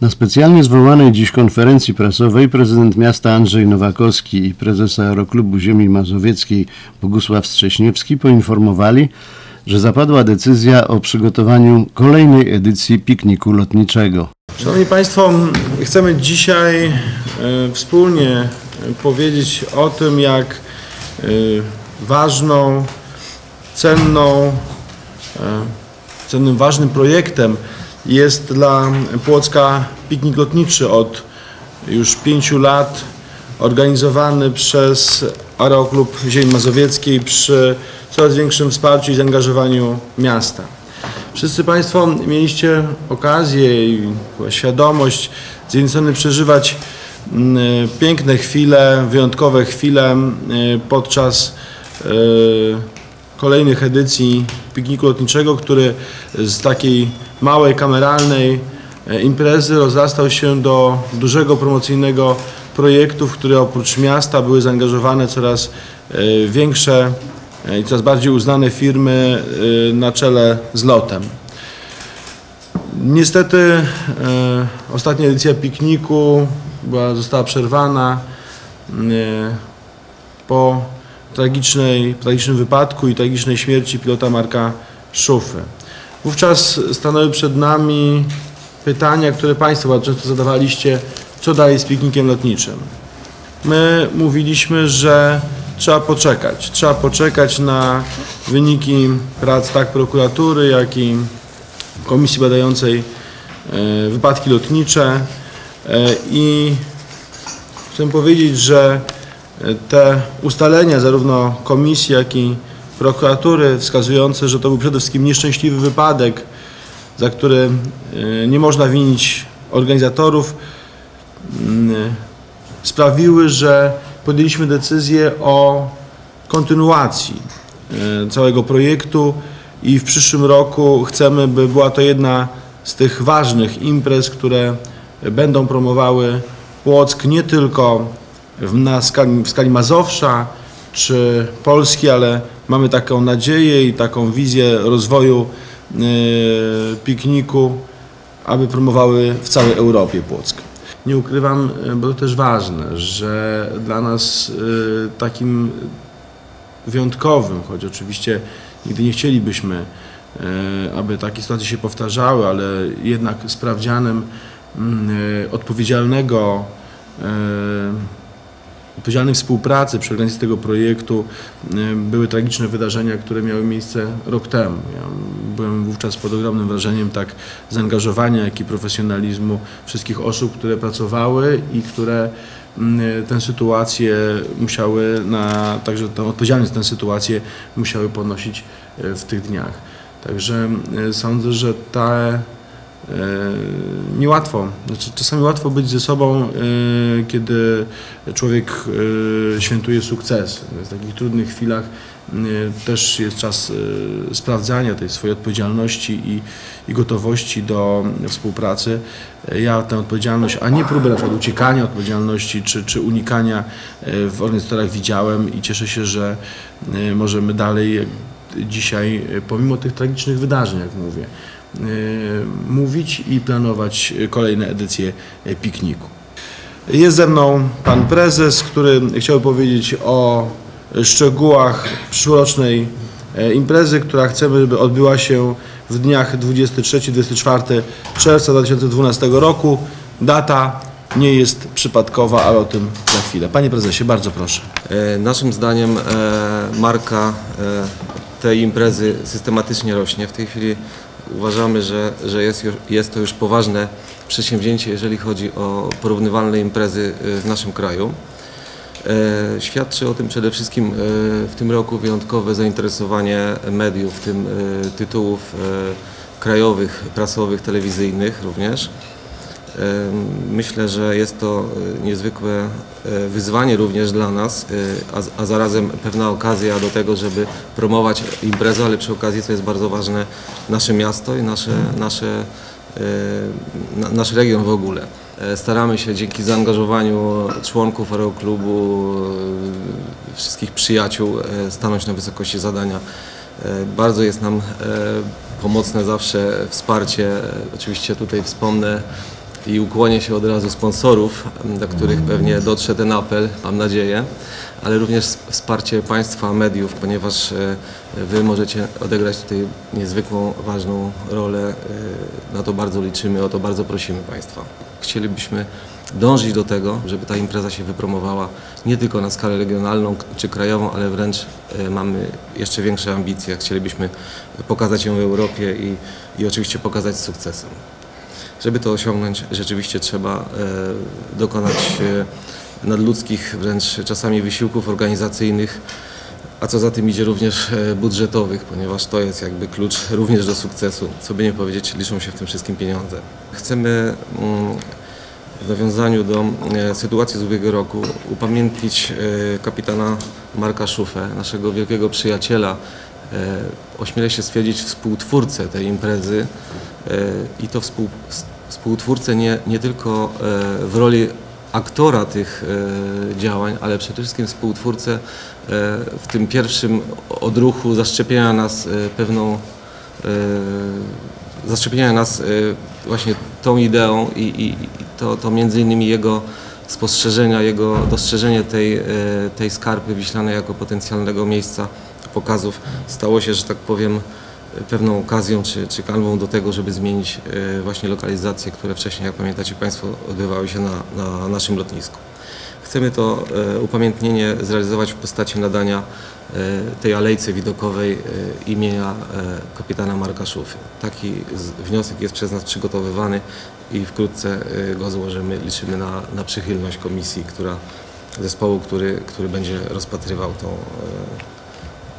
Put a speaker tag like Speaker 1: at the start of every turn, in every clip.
Speaker 1: Na specjalnie zwołanej dziś konferencji prasowej prezydent miasta Andrzej Nowakowski i prezes Aeroklubu Ziemi Mazowieckiej Bogusław Strześniewski poinformowali, że zapadła decyzja o przygotowaniu kolejnej edycji pikniku lotniczego.
Speaker 2: Szanowni Państwo, chcemy dzisiaj e, wspólnie e, powiedzieć o tym, jak e, ważną, cenną, cennym, ważnym projektem jest dla Płocka piknik lotniczy od już pięciu lat organizowany przez Aeroklub Ziemi Mazowieckiej przy coraz większym wsparciu i zaangażowaniu miasta. Wszyscy Państwo mieliście okazję i świadomość z jednej strony przeżywać mm, piękne chwile, wyjątkowe chwile mm, podczas e, kolejnych edycji pikniku lotniczego, który z takiej małej, kameralnej e, imprezy rozrastał się do dużego promocyjnego projektu, w który oprócz miasta były zaangażowane coraz e, większe i coraz bardziej uznane firmy na czele z lotem. Niestety ostatnia edycja pikniku była, została przerwana po tragicznej, tragicznym wypadku i tragicznej śmierci pilota Marka Szufy. Wówczas stanęły przed nami pytania, które Państwo bardzo często zadawaliście, co dalej z piknikiem lotniczym. My mówiliśmy, że trzeba poczekać. Trzeba poczekać na wyniki prac tak prokuratury, jak i Komisji Badającej e, Wypadki Lotnicze e, i chcę powiedzieć, że te ustalenia zarówno komisji, jak i prokuratury wskazujące, że to był przede wszystkim nieszczęśliwy wypadek, za który e, nie można winić organizatorów, mm, sprawiły, że podjęliśmy decyzję o kontynuacji e, całego projektu i w przyszłym roku chcemy, by była to jedna z tych ważnych imprez, które będą promowały Płock nie tylko na skali, w skali Mazowsza czy Polski, ale mamy taką nadzieję i taką wizję rozwoju yy, pikniku, aby promowały w całej Europie Płock. Nie ukrywam, e, bo to też ważne, że dla nas yy, takim wyjątkowym, choć oczywiście nigdy nie chcielibyśmy, aby takie sytuacje się powtarzały, ale jednak sprawdzianem mm, odpowiedzialnego odpowiedzialnej współpracy przy organizacji tego projektu e, były tragiczne wydarzenia, które miały miejsce rok temu. Ja byłem wówczas pod ogromnym wrażeniem tak zaangażowania, jak i profesjonalizmu wszystkich osób, które pracowały i które tę sytuację musiały, na, także tę odpowiedzialność za tę sytuację musiały ponosić e, w tych dniach. Także e, sądzę, że ta E, niełatwo. Znaczy, czasami łatwo być ze sobą, e, kiedy człowiek e, świętuje sukces. W takich trudnych chwilach też jest czas sprawdzania tej swojej odpowiedzialności i, i gotowości do współpracy. Ja tę odpowiedzialność, a nie próbę na przykład uciekania odpowiedzialności czy, czy unikania w organizatorach widziałem i cieszę się, że możemy dalej dzisiaj, pomimo tych tragicznych wydarzeń, jak mówię, E, mówić i planować kolejne edycje pikniku. Jest ze mną pan prezes, który chciałby powiedzieć o szczegółach przyszłorocznej e, imprezy, która chcemy, by odbyła się w dniach 23-24 czerwca 2012 roku. Data nie jest przypadkowa, ale o tym za chwilę. Panie prezesie, bardzo proszę.
Speaker 3: E, naszym zdaniem marka tej imprezy systematycznie rośnie. W tej chwili uważamy, że, że jest, jest to już poważne przedsięwzięcie, jeżeli chodzi o porównywalne imprezy y, w naszym kraju. E, świadczy o tym przede wszystkim e, w tym roku wyjątkowe zainteresowanie mediów, w tym e, tytułów krajowych, prasowych, telewizyjnych również. Myślę, że jest to e, niezwykłe e, wyzwanie również dla nas, e, a, zarazem pewna okazja do tego, żeby promować imprezę, ale przy okazji, co jest bardzo ważne, nasze miasto i nasze, nasze, nasz region w ogóle. Staramy się dzięki zaangażowaniu członków Aeroklubu, wszystkich przyjaciół stanąć na wysokości zadania. Bardzo jest nam pomocne zawsze wsparcie. Oczywiście tutaj wspomnę i ukłonię się od razu sponsorów, do których pewnie dotrze ten apel, mam nadzieję, ale również wsparcie Państwa, mediów, ponieważ e, Wy możecie odegrać tutaj niezwykłą, ważną rolę. E, Na to bardzo liczymy, o to bardzo prosimy Państwa. Chcielibyśmy dążyć do tego, żeby ta impreza się wypromowała nie tylko na skalę regionalną czy krajową, ale wręcz e, mamy jeszcze większe ambicje. Chcielibyśmy pokazać ją w Europie i, i oczywiście pokazać z sukcesem. Żeby to osiągnąć, rzeczywiście trzeba e, dokonać e, nadludzkich, wręcz czasami wysiłków organizacyjnych, a co za tym idzie również e, budżetowych, ponieważ to jest jakby klucz również do sukcesu. Co by nie powiedzieć, liczą się w tym wszystkim pieniądze. Chcemy mm, w nawiązaniu do sytuacji z ubiegłego roku upamiętnić kapitana Marka Szufę, naszego wielkiego przyjaciela, ośmielę się stwierdzić współtwórcę tej imprezy e, i to współtwórcę nie, nie tylko e, w roli aktora tych e, działań, ale przede wszystkim współtwórcę e, w tym pierwszym odruchu zaszczepienia nas e, pewną e, zaszczepienia nas e, właśnie tą ideą i, i, i to, to między innymi jego spostrzeżenia, jego dostrzeżenie tej, e, tej skarpy wiślanej jako potencjalnego miejsca pokazów stało się, że tak powiem, pewną okazją czy, czy kanwą do tego, żeby zmienić e, właśnie lokalizacje, które wcześniej, jak pamiętacie Państwo, odbywały się na, na naszym lotnisku. Chcemy to e, upamiętnienie zrealizować w postaci nadania e, tej alejce widokowej e, imienia kapitana Marka Szufy. Taki wniosek jest przez nas przygotowywany i wkrótce go złożymy. Liczymy na, na przychylność komisji, która, zespołu, który, który będzie rozpatrywał tą,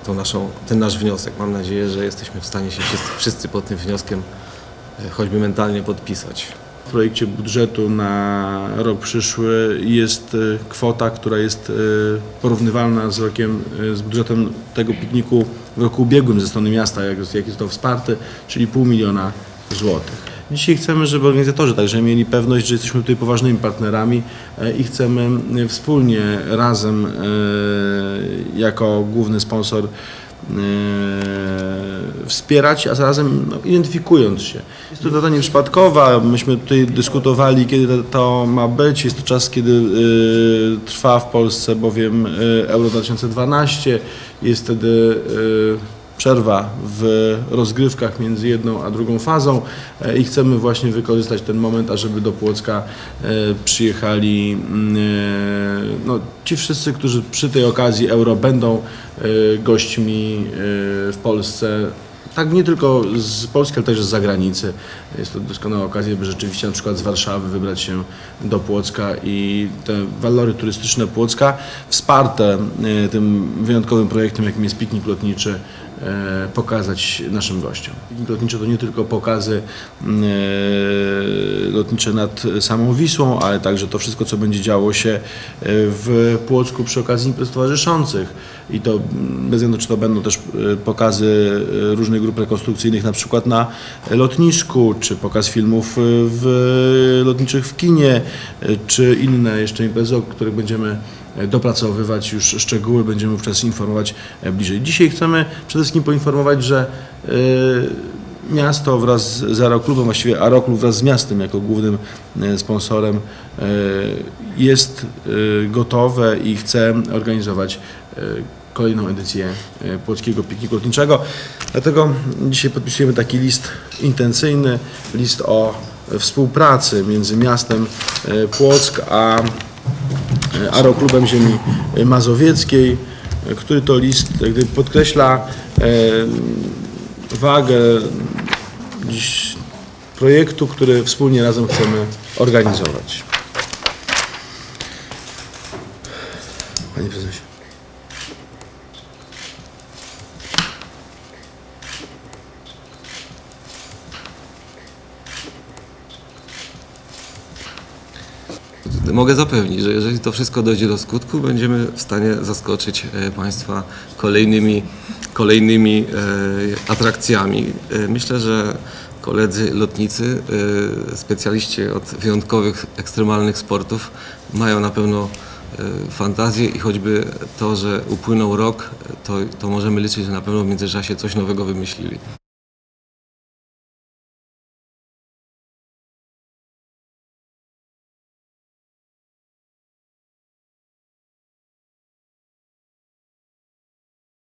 Speaker 3: tą naszą, ten nasz wniosek. Mam nadzieję, że jesteśmy w stanie się wszyscy, wszyscy pod tym wnioskiem choćby mentalnie podpisać.
Speaker 2: W projekcie budżetu na rok przyszły jest e, kwota, która jest e, porównywalna z rokiem, e, z budżetem tego pikniku w roku ubiegłym ze strony miasta, jak, jest- jak jest to wsparte, czyli pół miliona złotych. Dzisiaj chcemy, żeby organizatorzy także mieli pewność, że jesteśmy tutaj poważnymi partnerami i chcemy wspólnie, razem, jako główny sponsor wspierać, a zarazem no, identyfikując się. Jest to data nieprzypadkowa, myśmy tutaj dyskutowali, kiedy to- ma być. Jest to czas, kiedy e, trwa w Polsce bowiem e, Euro 2012. Jest wtedy e, przerwa w rozgrywkach między jedną a drugą fazą e, i chcemy właśnie wykorzystać ten moment, ażeby do Płocka e, przyjechali mm, e, no, ci wszyscy, którzy przy tej okazji Euro będą gośćmi w Polsce. Tak nie tylko z Polski, ale też z zagranicy. Jest to doskonała okazja, by rzeczywiście na przykład z Warszawy wybrać się do Płocka i te walory turystyczne Płocka wsparte tym wyjątkowym projektem, jakim jest piknik lotniczy, pokazać naszym gościom. Piknik to nie tylko pokazy e, lotnicze nad samą Wisłą, ale także to wszystko, co będzie działo się e, w Płocku przy okazji imprez towarzyszących. I to mm, bez względu, czy to będą też e, pokazy e, różnych grup rekonstrukcyjnych, na przykład na lotnisku, czy pokaz filmów e, w lotniczych w kinie, e, czy inne jeszcze imprezy, o których będziemy e, dopracowywać już szczegóły, będziemy wówczas informować e, bliżej. Dzisiaj chcemy przede wszystkim poinformować, że e, miasto wraz z Aeroklubem, właściwie Aeroklub wraz z miastem jako głównym e, sponsorem e, jest e, gotowe i chce organizować kolejną edycję Płockiego Pikniku Lotniczego. Dlatego dzisiaj podpisujemy taki list intencyjny, list o współpracy między miastem Płock a Aeroklubem Ziemi Mazowieckiej, który to list podkreśla wagę dziś projektu, który wspólnie razem chcemy organizować. Panie prezesie.
Speaker 3: Mogę zapewnić, że jeżeli to wszystko dojdzie do skutku, będziemy w stanie zaskoczyć e, Państwa kolejnymi, kolejnymi e, atrakcjami. E, Myślę, że koledzy lotnicy, e, specjaliści od wyjątkowych, ekstremalnych sportów mają na pewno fantazję i choćby to, że upłynął rok, to, to możemy liczyć, że na pewno w międzyczasie coś nowego wymyślili.